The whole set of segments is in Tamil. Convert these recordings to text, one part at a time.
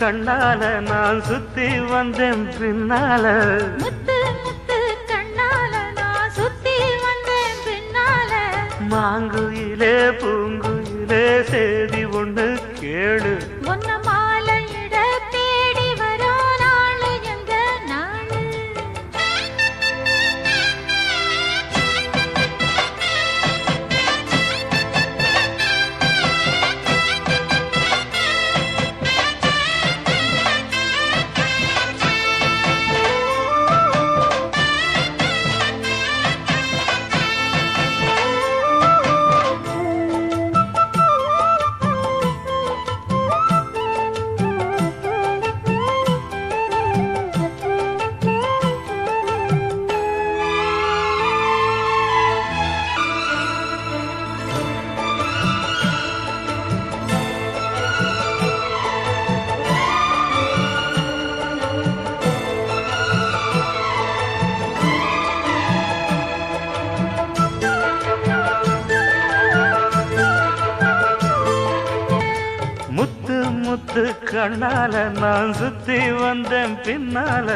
கண்ணால நான் சுத்தி வந்தேன் பின்னால. முத்து முத்து கண்ணால நான் சுத்தி வந்தேன் பின்னால. மாங்குயிலே பூங்குயிலே செய்தி ஒன்று கேளு. கண்ணால நான் சுத்தி வந்தேன் பின்னால.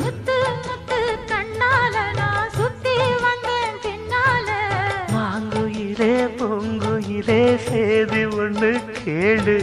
முத்து முத்து கண்ணால நான் சுத்தி வந்தேன் பின்னால. மாங்குயிலே பொங்குயிலே சேதி ஒண்ணு கேளு.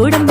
குடும்ப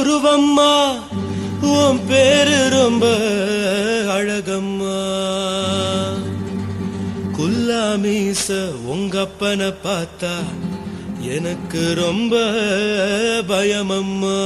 உருவம்மா உன் பேரு ரொம்ப அழகம்மா. குல்லா மீச உங்கப்பனை பார்த்தா எனக்கு ரொம்ப பயமம்மா.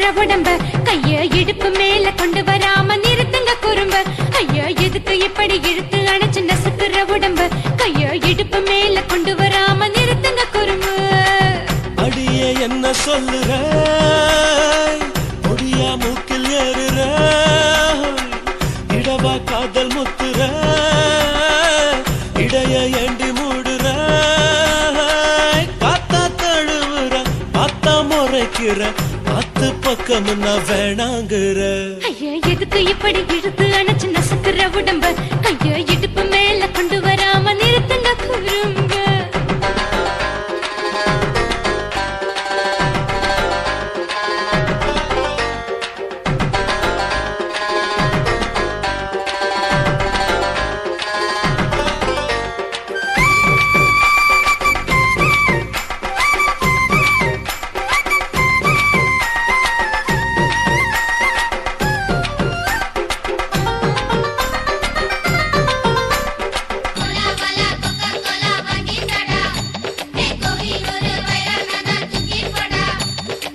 போற உடம்ப. கைய இடுப்பு மேல கொண்டு வராம நிறுத்துங்க குறும்ப. ஐயா எதுக்கு இப்படி இழுத்து அணைச்சு நசுக்குற உடம்ப. கைய இடுப்பு மேல கொண்டு வராம நிறுத்துங்க குறும்பு. அடிய என்ன சொல்லுற? முடியா மூக்கில் ஏறுற? இடவா காதல் முத்துற? இடைய ஏண்டி மூடுற? காத்தா தழுவுற பார்த்தா முறைக்கிற? பக்கம் நான் வேணாங்கிற? ஐயா எதுக்கு இப்படி இழுத்து அணைச்சு நசுக்கிற உடம்ப? கைய இடுப்பு மேல கொண்டு வராம நிறுத்துங்க குறும்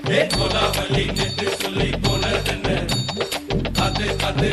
கோலாவலி நெட்டு சொல்லி போனதென்ன? அது அது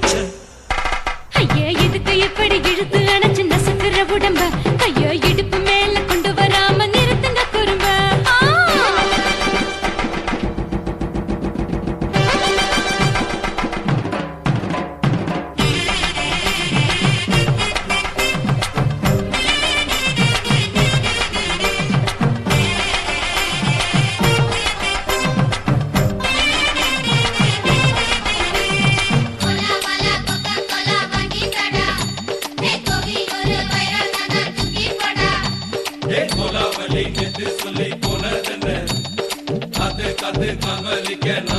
touch. கோலாவலி நிதிசுலை புனதன அது கது கமலிக்கன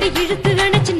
அப்படி இழுத்து அணைச்சு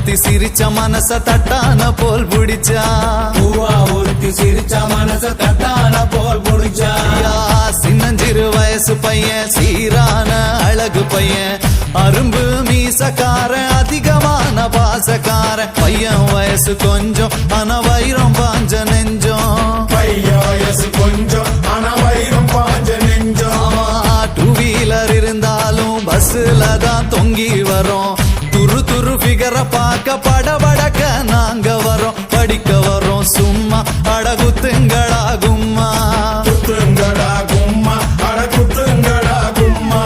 ஒருத்தி சிரிச்ச மனச தட்டான போல் பிடிச்சா. பூவா ஒருத்தி சிரிச்சா மனச தட்டான போல் முடிச்சா ஐயா, சின்னஞ்சிறு வயசு பையன் சீரான அழகு பையன். அரும்பு மீசக்காரன் அதிகமான பாசக்கார பையன் வயசு கொஞ்சம் ஆனா வைரம் பாஞ்ச நெஞ்சம். பைய வயசு கொஞ்சம் ஆனா வைரம் பாஞ்ச நெஞ்சம். டூ வீலர் இருந்தாலும் பஸ்ல தான் தொங்கி வரோம். ஃபிகரை பார்க்க படபடக்க நாங்க வரோம் படிக்க வரோம் சும்மா அடகுத்துங்களா கும்மா. கும்மா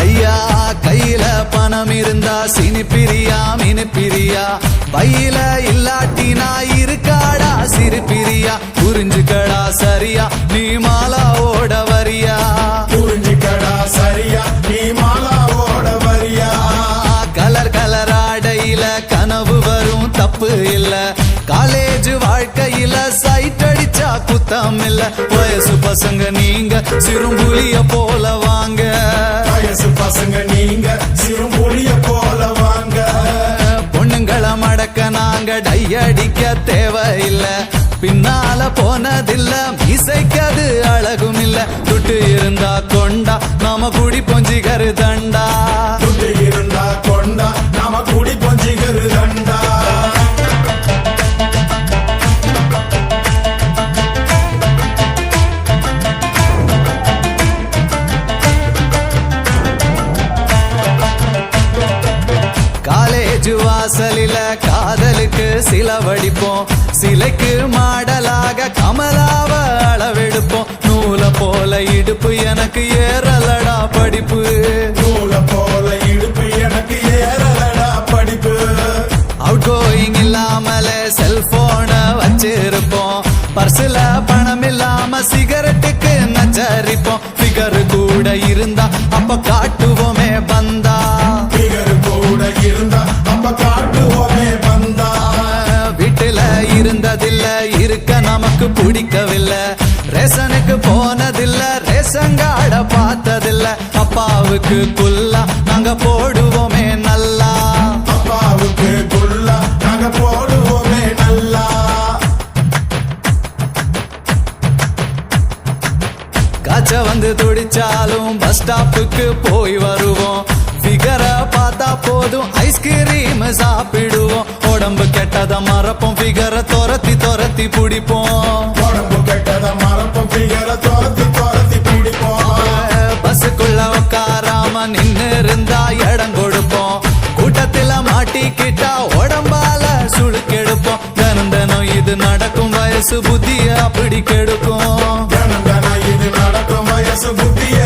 ஐயா கையில பணம் இருந்தா சினி பிரியா மினி பிரியா பையில இல்லாட்டினா இருக்காடா? சிறு பிரியா புரிஞ்சுக்கடா சரியா? நீ மாலா ஓட வரியா? புரிஞ்சுக்கடா சரியா? நீ மாலாவோட வரியா? கலர் கலர் ஆடையில கனவு வரும் தப்பு இல்ல. காலேஜ் வாழ்க்கையில சைட் அடிச்சா குத்தம் இல்ல. வயசு பசங்க நீங்க சிறும்புலிய போல வாங்க. வயசு பசங்க நீங்க சிறுமொழிய அடிக்க தேவையில்ல. பின்னால போனதில்ல. இசைக்கது அழகும் இல்ல துட்டு இருந்தா கொண்டா. நாம குடி பொஞ்சிகரு தண்டா. துட்டு இருந்தா கொண்டா. சிலவடிப்போம் சிலைக்கு மாடலாக கமலாவ அளவெடுப்போம். நூல போல இடுப்பு எனக்கு ஏறலடா படிப்பு. நூல போல இடுப்பு எனக்கு ஏறலடா படிப்பு. அவுட் கோயிங் இல்லாமல செல்போன வச்சிருப்போம். பர்சுல பணம் இல்லாம சிகரெட்டுக்கு நச்சரிப்போம். ஃபிகர் கூட இருந்தா அப்ப காட்டுவோமே பந்தா. கார்ட பார்த்ததில்ல. அப்பாவுக்கு குல்லா நாங்க போடுவோமே நல்லா. அப்பாவுக்கு குல்லா நாங்க போடுவோமே நல்லா. காய்ச்ச வந்து துடிச்சாலும் பஸ் ஸ்டாப்புக்கு போய் வருவோம். ஃபிகரை பார்த்தா போதும் ஐஸ்கிரீம் சாப்பிடுவோம். உடம்பு கெட்டத மறப்போம் ஃபிகரை துரத்தி துரத்தி பிடிப்போம். உடம்பு கெட்டத மறப்போம் பிகரை துரத்தி கூட்டம்னு இருந்தா இடம் கொடுப்போம். கூட்டத்தில் மாட்டிக்கிட்டா உடம்பால சுழுக்கெடுப்போம் தினம் தினம் இது நடக்கும் வயசு புத்திய அப்படி கெடுக்கும் தினம் தினம் இது நடக்கும் வயசு புத்திய